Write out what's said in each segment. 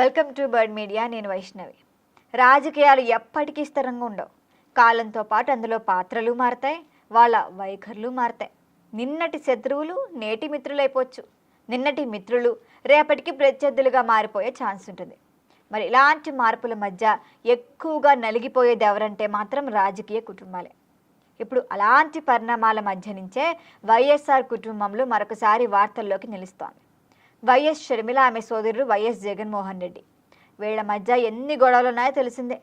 Welcome to bird media నేను వైష్ణవి. రాజకీయాలు ఎప్పటికీ స్థిరంగా ఉండవు. కాలంతో పాటు అందులో పాత్రలు మారతాయి వాళ్ళ వైఖరులు మారతాయి. నిన్నటి శత్రువులు నేటి మిత్రులు అయిపోవచ్చు నిన్నటి మిత్రులు రేపటికి ప్రత్యర్థులుగా మారిపోయే ఛాన్స్ ఉంటుంది. మరి ఇలాంటి మార్పుల మధ్య ఎక్కువగా నలిగిపోయేది ఎవరంటే మాత్రం రాజకీయ కుటుంబాలే. ఇప్పుడు అలాంటి పరిణామాల మధ్య నుంచే వైఎస్ఆర్ కుటుంబంలో మరొకసారి వార్తల్లోకి నిలుస్తోంది. వైఎస్ షర్మిల ఆమె సోదరుడు వైఎస్ జగన్మోహన్ రెడ్డి. వీళ్ళ మధ్య ఎన్ని గొడవలు ఉన్నాయో తెలిసిందే.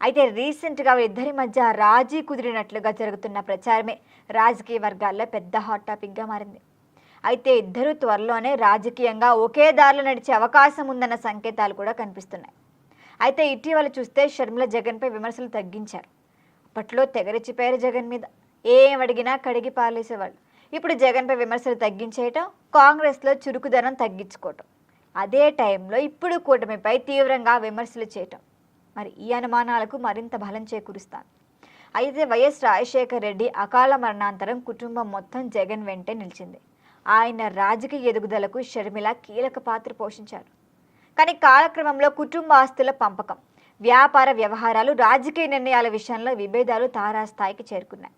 అయితే రీసెంట్గా ఇద్దరి మధ్య రాజీ కుదిరినట్లుగా జరుగుతున్న ప్రచారమే రాజకీయ వర్గాల్లో పెద్ద హాట్ టాపిక్గా మారింది. అయితే ఇద్దరు త్వరలోనే రాజకీయంగా ఒకే దారిలో నడిచే అవకాశం ఉందన్న సంకేతాలు కూడా కనిపిస్తున్నాయి. అయితే ఇటీవల చూస్తే షర్మిల జగన్పై విమర్శలు తగ్గించారు. అప్పట్లో తెగరిచిపోయారు జగన్ మీద. ఏం అడిగినా కడిగి పాలేసేవాళ్ళు ఇప్పుడు జగన్పై విమర్శలు తగ్గించేయటం కాంగ్రెస్లో చురుకుదనం తగ్గించుకోవటం. అదే టైంలో ఇప్పుడు కూటమిపై తీవ్రంగా విమర్శలు చేయటం. మరి ఈ అనుమానాలకు మరింత బలం చేకూరుస్తాను. అయితే వైఎస్ రాజశేఖర్ రెడ్డి అకాల మరణాంతరం కుటుంబం మొత్తం జగన్ వెంటే నిలిచింది. ఆయన రాజకీయ ఎదుగుదలకు షర్మిల కీలక పాత్ర పోషించారు. కానీ కాలక్రమంలో కుటుంబ ఆస్తుల పంపకం వ్యాపార వ్యవహారాలు రాజకీయ నిర్ణయాల విషయంలో విభేదాలు తారాస్థాయికి చేరుకున్నాయి.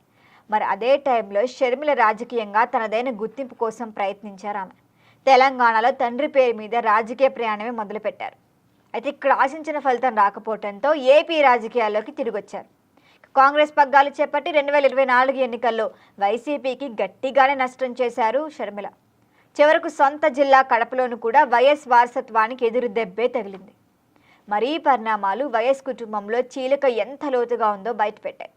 మరి అదే టైంలో షర్మిల రాజకీయంగా తనదైన గుర్తింపు కోసం ప్రయత్నించారు ఆమె. తెలంగాణలో తండ్రి పేరు మీద రాజకీయ ప్రయాణమే మొదలుపెట్టారు. అయితే ఇక్కడ ఆశించిన ఫలితం రాకపోవడంతో ఏపీ రాజకీయాల్లోకి తిరిగొచ్చారు. కాంగ్రెస్ పగ్గాలు చేపట్టి రెండు వేల ఇరవై నాలుగు ఎన్నికల్లో వైసీపీకి గట్టిగానే నష్టం చేశారు షర్మిల. చివరకు సొంత జిల్లా కడపలోను కూడా వైఎస్ వారసత్వానికి ఎదురు దెబ్బే తగిలింది. మరీ పరిణామాలు వైఎస్ కుటుంబంలో చీలిక ఎంత లోతుగా ఉందో బయటపెట్టాయి.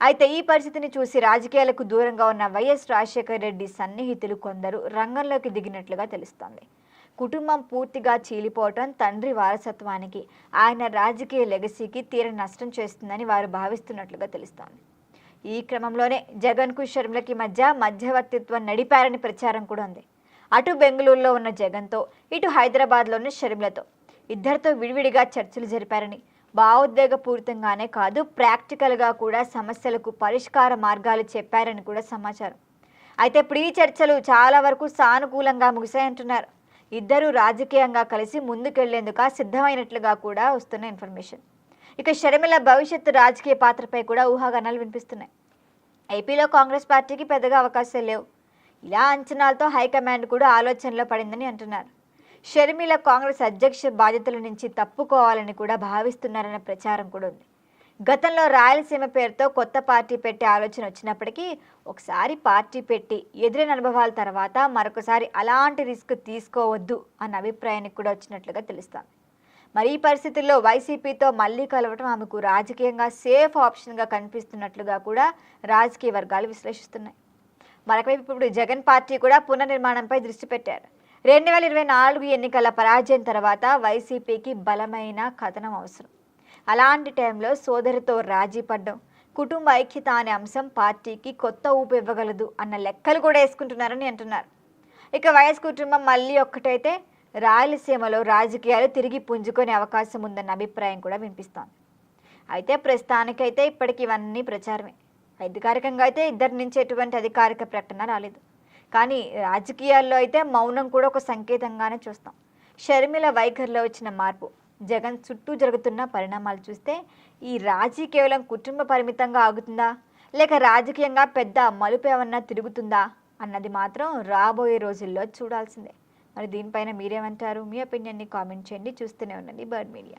అయితే ఈ పరిస్థితిని చూసి రాజకీయాలకు దూరంగా ఉన్న వైఎస్ రాజశేఖర రెడ్డి సన్నిహితులు కొందరు రంగంలోకి దిగినట్లుగా తెలుస్తోంది. కుటుంబం పూర్తిగా చీలిపోవటం తండ్రి వారసత్వానికి ఆయన రాజకీయ లెగసీకి తీర నష్టం చేస్తుందని వారు భావిస్తున్నట్లుగా తెలుస్తోంది. ఈ క్రమంలోనే జగన్కు షర్మిలకి మధ్య మధ్యవర్తిత్వం నడిపారని ప్రచారం కూడా ఉంది. అటు బెంగళూరులో ఉన్న జగన్తో ఇటు హైదరాబాద్లోని షర్మిలతో ఇద్దరితో విడివిడిగా చర్చలు జరిపారని భావోద్వేగపూరితంగానే కాదు ప్రాక్టికల్గా కూడా సమస్యలకు పరిష్కార మార్గాలు చెప్పారని కూడా సమాచారం. అయితే ఇప్పుడు ఈ చర్చలు చాలా వరకు సానుకూలంగా ముగిశాయంటున్నారు. ఇద్దరు రాజకీయంగా కలిసి ముందుకెళ్ళేందుకు సిద్ధమైనట్లుగా కూడా వస్తున్న ఇన్ఫర్మేషన్. ఇక షర్మిల భవిష్యత్తు రాజకీయ పాత్రపై కూడా ఊహాగానాలు వినిపిస్తున్నాయి. ఏపీలో కాంగ్రెస్ పార్టీకి పెద్దగా అవకాశాలు లేవు. ఇలా అంచనాలతో హైకమాండ్ కూడా ఆలోచనలో పడిందని అంటున్నారు. షర్మిల కాంగ్రెస్ అధ్యక్ష బాధ్యతల నుంచి తప్పుకోవాలని కూడా భావిస్తున్నారన్న ప్రచారం కూడా ఉంది. గతంలో రాయలసీమ పేరుతో కొత్త పార్టీ పెట్టే ఆలోచన వచ్చినప్పటికీ ఒకసారి పార్టీ పెట్టి ఎదురైన అనుభవాల తర్వాత మరొకసారి అలాంటి రిస్క్ తీసుకోవద్దు అన్న అభిప్రాయానికి కూడా వచ్చినట్లుగా తెలుస్తాం మరి ఈ పరిస్థితుల్లో వైసీపీతో మళ్ళీ కలవటం ఆమెకు రాజకీయంగా సేఫ్ ఆప్షన్గా కనిపిస్తున్నట్లుగా కూడా రాజకీయ వర్గాలు విశ్లేషిస్తున్నాయి. మరొకవైపు ఇప్పుడు జగన్ పార్టీ కూడా పునర్నిర్మాణంపై దృష్టి పెట్టారు. రెండు వేల ఇరవై నాలుగు ఎన్నికల పరాజయం తర్వాత వైసీపీకి బలమైన కథనం అవసరం. అలాంటి టైంలో సోదరితో రాజీ పడ్డం కుటుంబ ఐక్యత అనే అంశం పార్టీకి కొత్త ఊపు ఇవ్వగలదు అన్న లెక్కలు కూడా వేసుకుంటున్నారని అంటున్నారు. ఇక వైఎస్ కుటుంబం మళ్ళీ ఒక్కటైతే రాయలసీమలో రాజకీయాలు తిరిగి పుంజుకునే అవకాశం ఉందన్న అభిప్రాయం కూడా వినిపిస్తోంది. అయితే ప్రస్తుతానికైతే ఇప్పటికి ఇవన్నీ ప్రచారమే. అధికారికంగా అయితే ఇద్దరి నుంచి ఎటువంటి అధికారిక ప్రకటన రాలేదు. కానీ రాజకీయాల్లో అయితే మౌనం కూడా ఒక సంకేతంగానే చూస్తాం. షర్మిల వైఖరిలో వచ్చిన మార్పు జగన్ చుట్టూ జరుగుతున్న పరిణామాలు చూస్తే ఈ రాజీ కేవలం కుటుంబ పరిమితంగా ఆగుతుందా? లేక రాజకీయంగా పెద్ద మలుపు ఏమన్నా తిరుగుతుందా? అన్నది మాత్రం రాబోయే రోజుల్లో చూడాల్సిందే. మరి దీనిపైన మీరేమంటారు? మీ ఒపీనియన్ని కామెంట్ చేయండి. చూస్తూనే ఉన్నది బర్డ్ మీడియా.